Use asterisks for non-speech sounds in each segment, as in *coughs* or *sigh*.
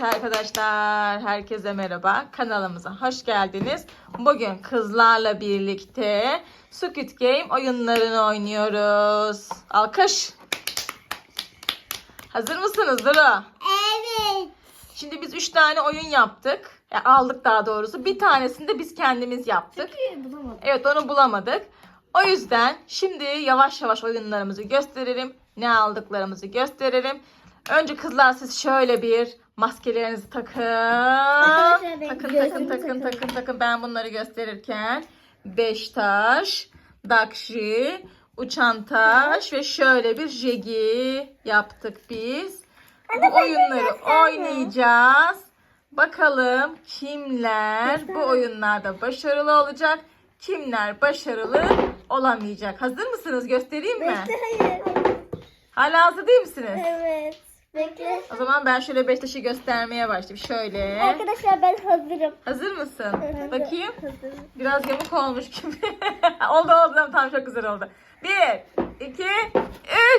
Evet arkadaşlar, herkese merhaba. Kanalımıza hoş geldiniz. Bugün kızlarla birlikte Squid Game oyunlarını oynuyoruz. Alkış. Hazır mısınız Duru? Evet. Şimdi biz 3 tane oyun yaptık. Ya, aldık daha doğrusu. Bir tanesini de biz kendimiz yaptık. Bulamadım. Evet onu bulamadık. O yüzden şimdi yavaş yavaş oyunlarımızı gösterelim. Ne aldıklarımızı gösterelim. Önce kızlar siz şöyle bir maskelerinizi takın. Takın takın takın takın takın. Ben bunları gösterirken beş taş, dakşi, uçan taş ve şöyle bir jegi yaptık biz. Bu oyunları oynayacağız. Bakalım kimler bu oyunlarda başarılı olacak, kimler başarılı olamayacak. Hazır mısınız? Göstereyim mi? Hala hazır değil misiniz? Evet. Bekle. O zaman ben şöyle beş taşı göstermeye başlayayım. Şöyle. Arkadaşlar ben hazırım. Hazır mısın? Hazır- Bakayım. Hazırım. Biraz yamuk olmuş gibi. *laughs* oldu oldu. Tamam, Tamam çok güzel oldu. Bir, iki,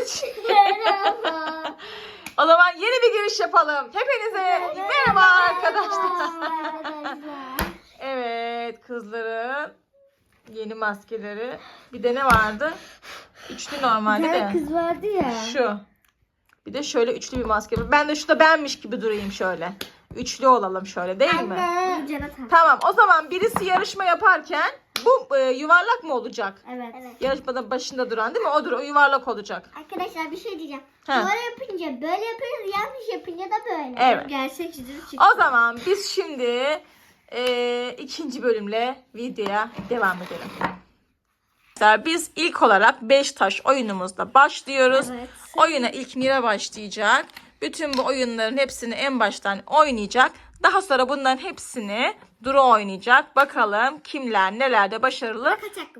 üç. Merhaba. *laughs* O zaman yeni bir giriş yapalım. Hepinize merhaba arkadaşlar. Evet kızların yeni maskeleri. Bir de ne vardı? Üçlü normalde de. kız vardı ya. Şu. Bir de şöyle üçlü bir maske. var. Ben de şurada benmiş gibi durayım şöyle. Üçlü olalım şöyle değil mi? Anne. Tamam o zaman birisi yarışma yaparken bu e, yuvarlak mı olacak? Evet. evet. Yarışmada başında duran değil mi? Odur o yuvarlak olacak. Arkadaşlar bir şey diyeceğim. Ha. Doğru yapınca böyle yapıyoruz, yanlış yapınca da böyle. Evet. Gerçek yüzü O zaman biz şimdi e, ikinci bölümle videoya devam edelim. Biz ilk olarak 5 taş oyunumuzla başlıyoruz. Evet. Oyuna ilk Mira başlayacak. Bütün bu oyunların hepsini en baştan oynayacak. Daha sonra bunların hepsini Duru oynayacak. Bakalım kimler nelerde başarılı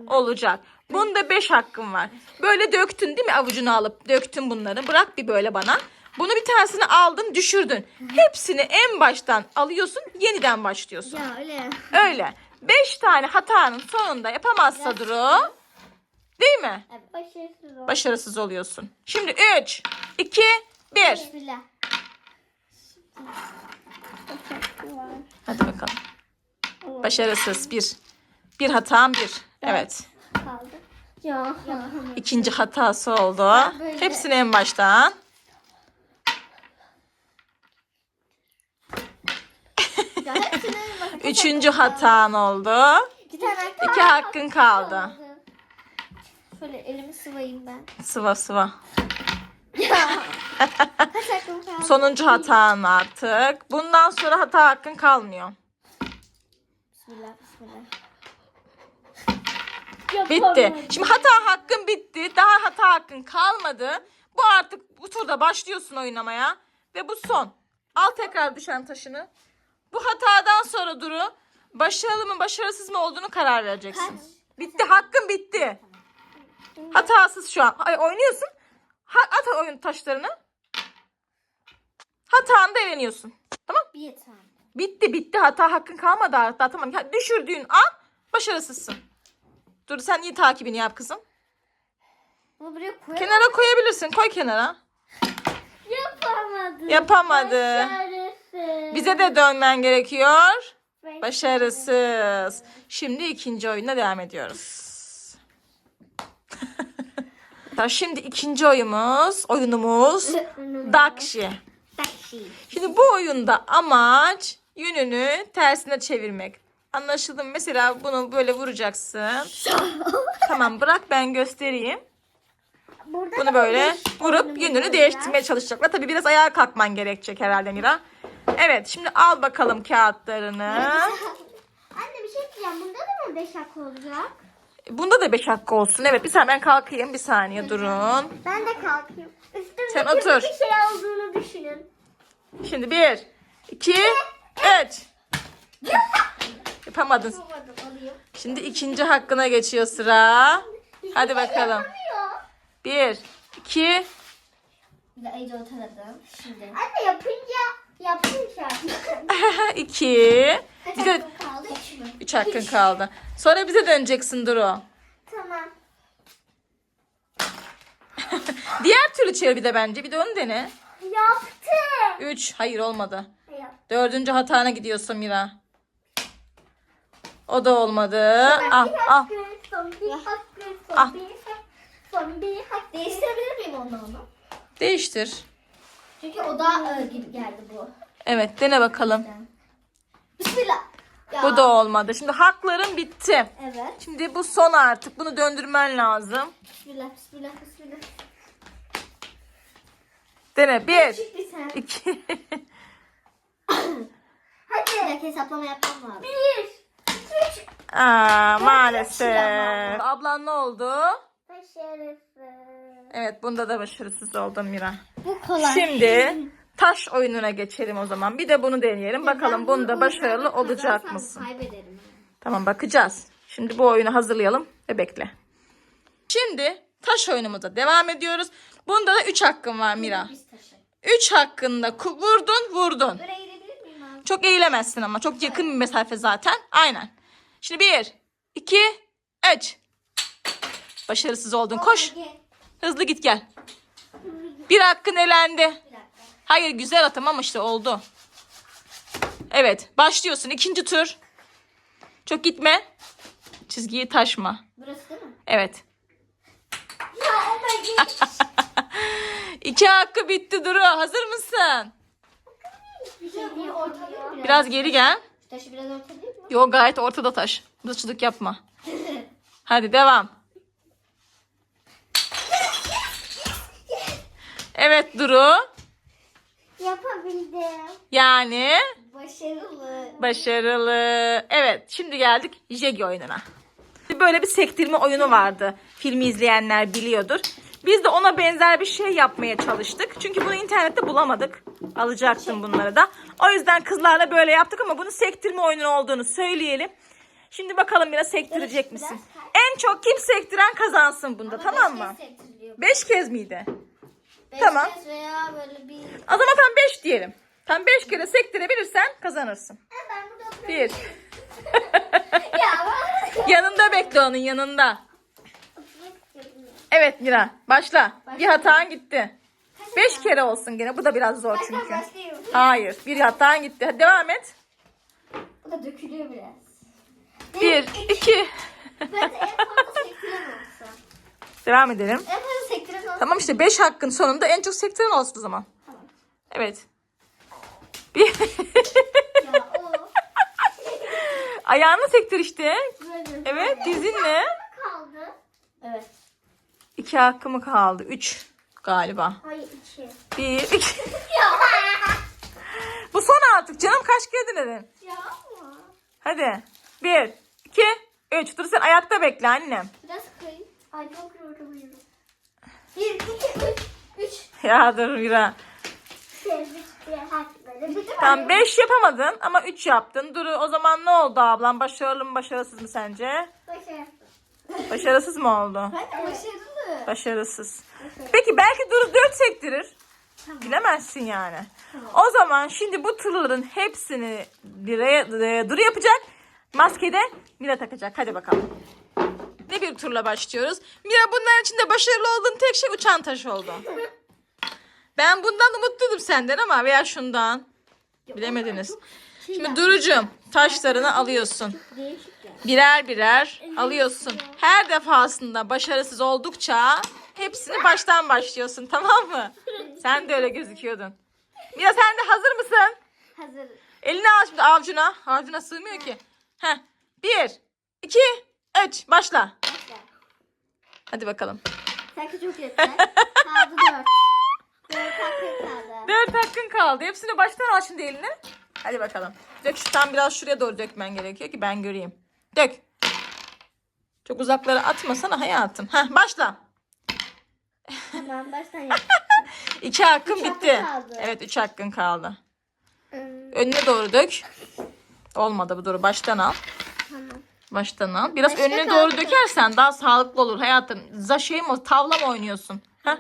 olacak. Bunda 5 hakkım var. Böyle döktün değil mi avucuna alıp döktün bunları. Bırak bir böyle bana. Bunu bir tanesini aldın düşürdün. Hepsini en baştan alıyorsun yeniden başlıyorsun. Ya öyle. Öyle. 5 tane hatanın sonunda yapamazsa Duru. Değil mi? Evet. Başarısız ol. Başarısız oluyorsun. Şimdi 3, 2, 1. Bismillah. Kaç hakkım var? Hadi bakalım. Başarısız 1. Bir hatam 1. Evet. Kaldı. Ya. Yapamıyorum. İkinci hatası oldu. böyle- Hepsini en baştan. Üçüncü hatan oldu. İki hakkın kaldı. Şöyle elimi sıvayayım ben. Sıva sıva. Ya. *laughs* Kaç hakkım kaldı? Sonuncu hatan artık. Bundan sonra hata hakkın kalmıyor. Bismillah bismillah. Bitti. Şimdi hata hakkın bitti. Daha hata hakkın kalmadı. Bu artık bu turda başlıyorsun oynamaya. Ve bu son. Al tekrar düşen taşını. Bu hatadan sonra Duru başarılı mı başarısız mı olduğunu karar vereceksin. Bitti. Hakkın bitti. Hatasız şu an. Ay, oynuyorsun. Ha, at oyun taşlarını. Hatanda eleniyorsun. Tamam. Bir tane. Bitti bitti. Hata hakkın kalmadı hatta. Tamam. Ya, düşürdüğün an başarısızsın. Dur sen iyi takibini yap kızım. Bunu buraya koyalım. Kenara koyabilirsin. Koy kenara. Yapamadım. Yapamadı. Başarısız. Bize de dönmen gerekiyor. Başarısız. Şimdi ikinci oyuna devam ediyoruz. *laughs* Tamam, Şimdi ikinci oyunumuz, oyunumuz Dakşi. Şimdi bu oyunda amaç yönünü tersine çevirmek. Anlaşıldı mı? Mesela bunu böyle vuracaksın. *laughs* tamam bırak ben göstereyim. Burada Bunu böyle beş vurup yönünü değiştirmeye çalışacaklar. Tabii biraz ayağa kalkman gerekecek herhalde Mira. Evet şimdi al bakalım kağıtlarını. *laughs* Anne bir şey diyeceğim. Bunda da mı 5 hakkı olacak? Bunda da 5 hakkı olsun. Evet bir saniye ben kalkayım. Bir saniye durun. Ben de kalkayım. Üstümde Sen otur. bir şey olduğunu düşünün. Şimdi 1, 2, 3. Yapamadın. Olmadı alayım. Şimdi ikinci hakkına geçiyor sıra. Hadi bakalım. Yapamıyor. 1, 2, Bir de iyice otaladım. Şimdi. Anne yapınca yapınca. *laughs* 2. Kaç Bize hakkım kaldı? 3 mü? 3 hakkın kaldı. Sonra bize döneceksin Duru. Tamam. *laughs* Diğer türlü çevir bir de bence. Bir de onu dene. Yaptım. 3. Hayır olmadı. yap. Dördüncü hatana gidiyorsun Mira. O da olmadı. Ah Bir ah. son bir son Ah. bir hakkı, son bir hakkı. Değiştirebilir miyim onu onu? Değiştir. Çünkü o da e, gibi geldi bu. Evet dene bakalım. Bismillah. Ya. Bu da olmadı. Şimdi hakların bitti. Evet. Şimdi bu son artık. Bunu döndürmen lazım. Bismillah, bismillah, bismillah. Dene. Bir, Çık bir sen. iki. *coughs* Hadi. Bir dakika hesaplama yapmam lazım. Bir, iki, üç. Aa, maalesef. Ablan ne oldu? Başarısız. Evet bunda da başarısız oldun Mira. Bu kolay. Şimdi *laughs* taş oyununa geçelim o zaman. Bir de bunu deneyelim. Bakalım bunda başarılı olacak mısın? Kaybederim. Tamam bakacağız. Şimdi bu oyunu hazırlayalım ve bekle. Şimdi taş oyunumuza devam ediyoruz. Bunda da 3 hakkın var Mira. Biz taşı. 3 hakkında vurdun vurdun. Böyle eğilebilir miyim abi? Çok eğilemezsin ama çok yakın bir mesafe zaten. Aynen. Şimdi 1, 2, 3. Başarısız oldun. Koş. Hızlı git gel. Bir hakkın elendi. Hayır güzel atım ama işte oldu. Evet başlıyorsun ikinci tur. Çok gitme. Çizgiyi taşma. Burası değil mi? Evet. Ya. *laughs* İki hakkı bitti Duru. Hazır mısın? Bir şey değil biraz. Biraz geri gel. Taşı biraz ortalıyor mu? Yo gayet ortada taş. Dışçılık yapma. Hadi devam. Evet Duru. Yapabildim. Yani Başarılı. Başarılı. Evet şimdi geldik Jegi oyununa. Böyle bir sektirme oyunu vardı. Filmi izleyenler biliyordur. Biz de ona benzer bir şey yapmaya çalıştık. Çünkü bunu internette bulamadık. Alacaktım bunları da. O yüzden kızlarla böyle yaptık ama bunun sektirme oyunu olduğunu söyleyelim. Şimdi bakalım biraz sektirecek misin? En çok kim sektiren kazansın bunda tamam Ama mı? Beş kez miydi? Beş Tamam. kez veya böyle bir... O zaman tam beş diyelim. Tam beş kere sektirebilirsen kazanırsın. Ben burada. *laughs* Ya ben... yanında bekle onun yanında. Evet Mira başla. Bir hatan gitti. Beş kere olsun gene. Bu da biraz zor çünkü. başlayayım. Hayır. Bir hatan gitti. Hadi devam et. Bu da dökülüyor biraz. Bir, iki. Ben de en fazla olsa. Devam edelim. En fazla sektiren olsa. Tamam işte beş hakkın sonunda en çok sektiren olsun o zaman. Tamam. Evet. Bir. Ya o. *laughs* Ayağını sektir işte. Böyle. Evet dizinle. Kaldı. Evet. İki hakkı mı kaldı? Üç galiba. Hayır iki. Bir, *laughs* iki. Bu son artık canım kaç kere dinledin? Ya ama. Hadi. Bir, iki, üç. Dur sen ayakta bekle annem. Biraz. Ay çok yoruluyorum. Bir, iki, üç. Üç. Ya dur Mira. Tamam 5 yapamadın ama 3 yaptın. Duru o zaman ne oldu ablam? Başarılı mı başarısız mı sence? Başarısız mı oldu? Başarılı. Başarısız. Peki belki Duru 4 sektirir. Bilemezsin yani. O zaman şimdi bu tırların hepsini Duru yapacak. Maskede Mira takacak. Hadi bakalım. Turla başlıyoruz. Mira bunların içinde başarılı olduğun tek şey uçan taş oldu. Ben bundan umutluydum senden ama veya şundan. Bilemediniz. Şimdi Duru'cum taşlarını alıyorsun. Birer birer alıyorsun. Her defasında başarısız oldukça hepsini baştan başlıyorsun tamam mı? Sen de öyle gözüküyordun. Mira sen de hazır mısın? Hazır. Elini al şimdi avcuna. Avcuna sığmıyor ki. Heh. Bir, iki, üç. Başla. Hadi bakalım. Sanki çok yeter. Kaldı dört. Dört hakkı kaldı. Dört hakkın kaldı. Hepsini baştan al şimdi eline. Hadi bakalım. Dök şu tam biraz şuraya doğru dökmen gerekiyor ki ben göreyim. Dök. Çok uzaklara atmasana hayatım. Heh, başla. Tamam baştan yap. *laughs* İki hakkın Üç hakkın bitti. kaldı. Evet üç hakkın kaldı. Hmm, Önüne doğru dök. Olmadı bu doğru. Baştan al. tamam. Baştan al. Biraz Başta önüne kaldı. doğru dökersen daha sağlıklı olur hayatım. Za şey mi o, tavla mı oynuyorsun? Heh,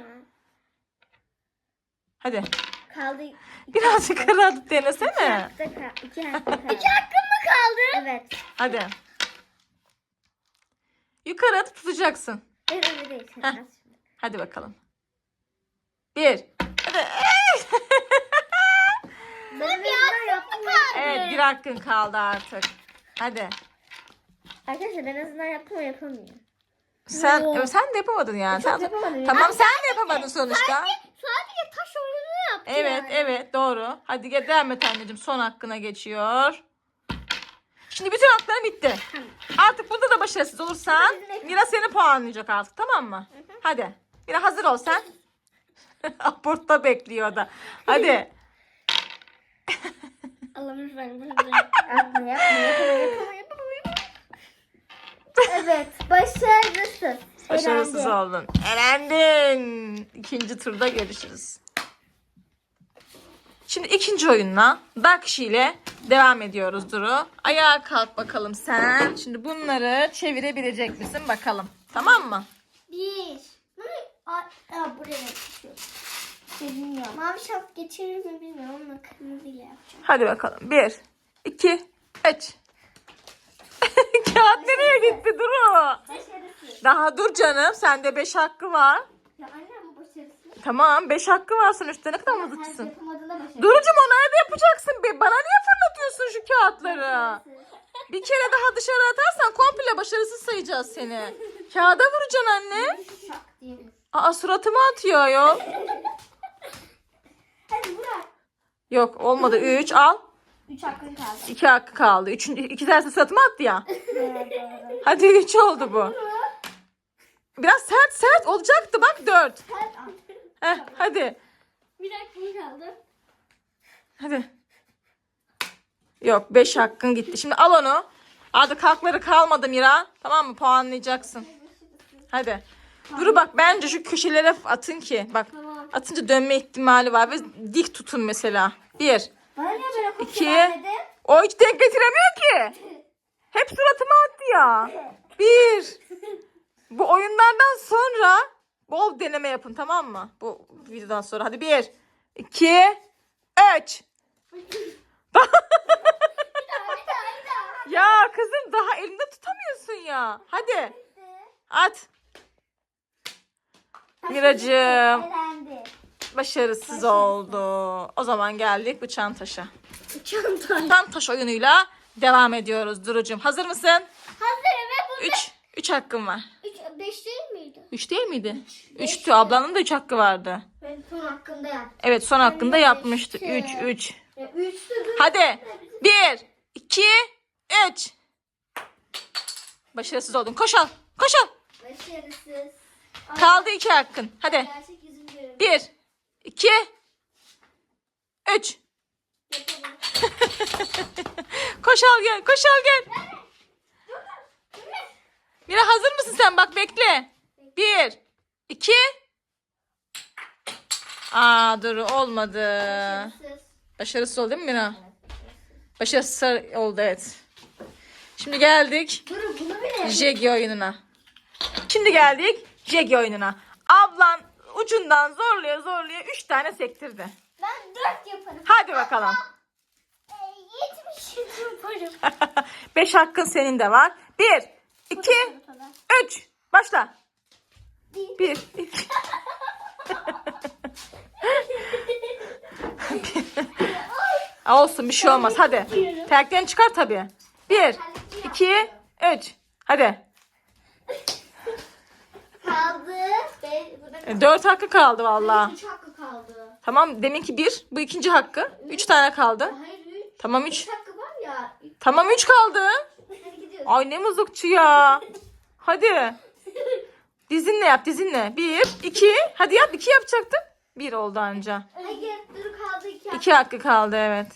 hadi. Kaldı. Birazcık denesene. İki hakkı *laughs* kaldı. İki hakkı kaldı. İki hakkım mı kaldı? Evet. Hadi. Yukarı atıp tutacaksın. Evet öyle değil. Heh. Hadi bakalım. Bir. Hadi. Benim ya. Evet bir hakkın kaldı artık. Hadi. Arkadaşlar en azından yaptım yapamıyorum. Sen e, sen de yapamadın yani. Çok Sen, yapamadım ya. tamam sen de yapamadın sonuçta. Sadece taş oyunu yaptım. Evet evet doğru. Hadi gel devam et anneciğim. Son hakkına geçiyor. Şimdi bütün hakların bitti. Artık bunda da başarısız olursan Mira seni puanlayacak artık tamam mı? Hadi. Mira hazır ol sen. *laughs* Aportta bekliyor da. Hadi. Allah'ım lütfen bunu yapma yapma yapma yapma yapma. Evet başarısız. Başarısız oldun. Elendin. İkinci turda görüşürüz. Şimdi ikinci oyunla Dakşi ile devam ediyoruz Duru. Ayağa kalk bakalım sen. Şimdi bunları çevirebilecek misin bakalım. Tamam mı? Bir. Aa buraya geçiyor. Bilmiyorum. Mavi şap geçirir mi bilmiyorum ama kırmızıyla yapacağım. Hadi bakalım. Bir, iki, üç. Kağıt nereye gitti Duru? Başarısız. Daha dur canım. Sende beş hakkı var. Ya anne bu başarısız. Tamam beş hakkı var sonuçta. Ne kadar başarısız. Durucum o nerede yapacaksın? Bana niye fırlatıyorsun şu kağıtları? Bir kere daha dışarı atarsan komple başarısız sayacağız seni. Kağıda vuracaksın anne. Aa suratıma atıyor yol. Hadi Burak. Yok olmadı. Üç al. Üç hakkın kaldı. İki hakkı kaldı. Üçüncü, iki tanesi suratıma attı ya. Hadi üç oldu bu. Biraz sert sert olacaktı bak dört. Heh, hadi. Bir hakkın kaldı. Hadi. Yok 5 hakkın gitti. Şimdi al onu. Artık hakları kalmadı Mira. Tamam mı? Puanlayacaksın. Hadi. Duru bak bence şu köşelere atın ki. Bak atınca dönme ihtimali var. Ve dik tutun mesela. Bir. Kopya İki. vermedin? O hiç denk getiremiyor ki. *laughs* Hep suratıma attı ya. *laughs* Bir. Bu oyunlardan sonra bol deneme yapın tamam mı? Bu videodan sonra. Hadi bir. iki, Üç. *laughs* Ya kızım daha elinde tutamıyorsun ya. Hadi at. Miracığım. Başarısız oldu. O zaman geldik bu Çanta. Çantaş oyunuyla devam ediyoruz Duru'cum. Hazır mısın? Hazırım ve bunda 3. 3 hakkın var. üç, beş değil miydi? 3 değil miydi? 3'tü. Ablanın da 3 hakkı vardı. Ben son hakkında yaptım. Evet son hakkında beş, yapmıştı. iki. 3 3. Ya üçtü. Hadi. 1 2 3. Başarısız oldun. Koş al. Koş al. Başarısız. Kaldı 2 hakkın. Hadi. Gerçek yüzünü görüyorum. 1 2 3 Yapamadım. *laughs* Koş al gel. Koş al gel. Mira hazır mısın sen? Bak bekle. 1 2 Aa dur olmadı. Başarısız. Oldu değil mi Mira? Başarısız oldu evet. Şimdi geldik Dur bunu bile yapayım. Jegi oyununa. Şimdi geldik Jegi oyununa. Ablan ucundan zorluya zorluya 3 tane sektirdi. Ben dört yaparım. Hadi bakalım. Yaparım. *laughs* 5 hakkın senin de var. 1 2 3 Başla. Bir. 1 *laughs* *laughs* Olsun bir şey olmaz. Hadi. Terklerini çıkar tabii. 1 2 3 Hadi. Kaldı. Burada 4 hakkı kaldı valla. Üç hakkı kaldı. Tamam deminki 1. Bu ikinci hakkı. 3 tane kaldı. Hayır üç. Tamam 3. Üç hakkı. Tamam 3 kaldı. Ay ne mızıkçı ya. Hadi. Dizinle yap dizinle. 1 2 Hadi yap 2 yapacaktın. 1 oldu anca. Hayır dur kaldı iki hakkı. 2 hakkı kaldı evet.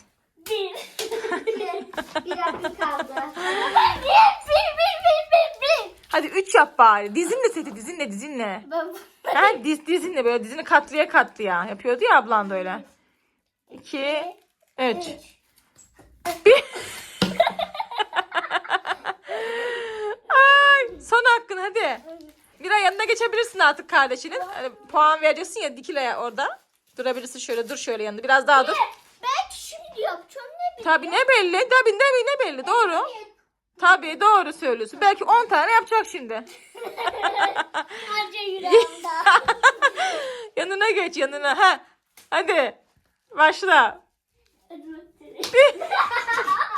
*laughs* Bir. bir hakkı kaldı. Bir, bir, bir, bir, bir, bir. Hadi 3 yap bari. Dizinle seti dizinle dizinle. Ha, diz, dizinle böyle dizini katlıya katlıya. Yapıyordu ya ablan da öyle. 2 3 Üç. Bir. Son hakkın hadi. Mira yanına geçebilirsin artık kardeşinin. Hani puan vereceksin ya dikile orada. Durabilirsin şöyle dur şöyle yanında. Biraz daha dur. Ben şimdi yapacağım ne bileyim. Tabii ne belli. Tabii ne, ne belli. Doğru. Tabii doğru söylüyorsun. Belki 10 tane yapacak şimdi. *laughs* Harca yüreğimde. *laughs* Yanına geç yanına. Ha. Hadi. Başla. *laughs*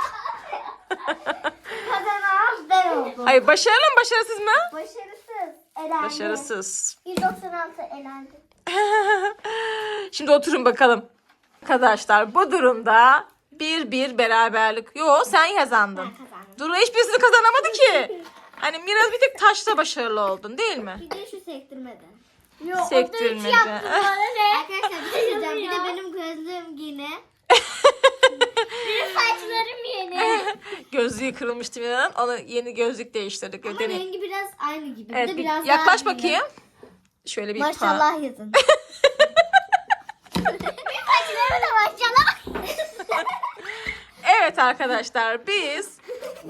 Kazanan ben oldum. Hayır başarılı mı başarısız mı? Başarısız. Elendi. Başarısız. 196 elendi. *laughs* Şimdi oturun bakalım. Arkadaşlar bu durumda bir bir beraberlik. Yo sen kazandın. Ben kazandım. Duru hiçbirisini kazanamadı ki. Hani biraz bir tek taşla başarılı oldun değil mi? Bir de şu sektirmedi. Yok Sektirmedi. Arkadaşlar bir şey diyeceğim. Bir de benim gözlüğüm yine. *laughs* benim saçlarım yeni. *laughs* Gözlüğü kırılmıştı Mira'nın. Ona yeni gözlük değiştirdik. Ama Deney- rengi biraz aynı gibi. Bir Evet, de bir biraz yaklaş daha bakayım. Şöyle bir pa- Maşallah yazın. *laughs* *laughs* benim saçlarım da maşallah. Evet arkadaşlar biz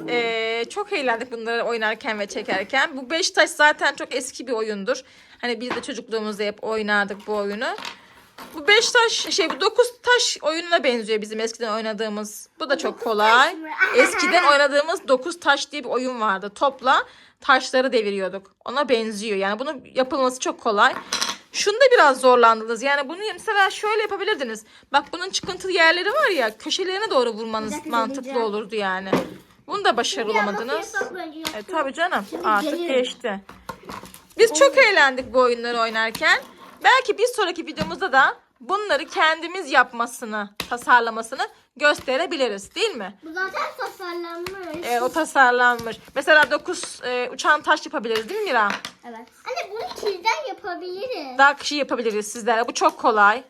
eee, çok eğlendik bunları oynarken ve çekerken. Bu beş taş zaten çok eski bir oyundur. Hani biz de çocukluğumuzda hep oynardık bu oyunu. Bu beş taş şey bu dokuz taş oyununa benziyor bizim eskiden oynadığımız. Bu da çok kolay. *laughs* Eskiden oynadığımız dokuz taş diye bir oyun vardı. Topla taşları deviriyorduk. Ona benziyor. Yani bunun yapılması çok kolay. Şunda biraz zorlandınız. Yani bunu mesela şöyle yapabilirdiniz. Bak bunun çıkıntılı yerleri var ya köşelerine doğru vurmanız mantıklı olurdu yani. Bunu da başarılı olamadınız. E, tabii canım Şimdi artık gelirim. geçti. Biz çok eğlendik bu oyunları oynarken. Belki bir sonraki videomuzda da bunları kendimiz yapmasını, tasarlamasını gösterebiliriz değil mi? Bu zaten tasarlanmış. E, o tasarlanmış. Mesela 9 uçan taş yapabiliriz değil mi Mira? Evet. Anne bunu kilden yapabiliriz. Daha kişi yapabiliriz sizlere. Bu çok kolay.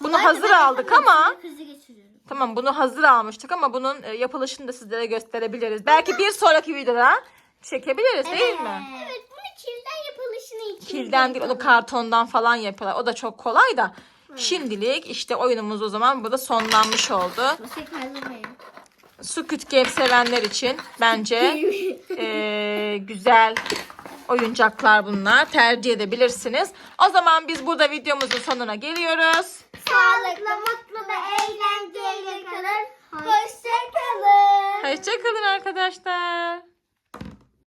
Bunu Kolay hazır aldık ama geçiriyorum. tamam bunu hazır almıştık ama bunun e, yapılışını da sizlere gösterebiliriz. Belki bir sonraki videoda çekebiliriz değil mi? Evet bunu kilden yapılışını. Kilden değil onu kartondan falan yapıyorlar. O da çok kolay da. Şimdilik işte oyunumuz o zaman burada sonlanmış oldu. Su kütgev sevenler için bence *laughs* e, güzel oyuncaklar bunlar. Tercih edebilirsiniz. O zaman biz burada videomuzun sonuna geliyoruz. Sağlıklı, mutlu ve eğlenceli kalın. Hoşçakalın. Hoşçakalın arkadaşlar.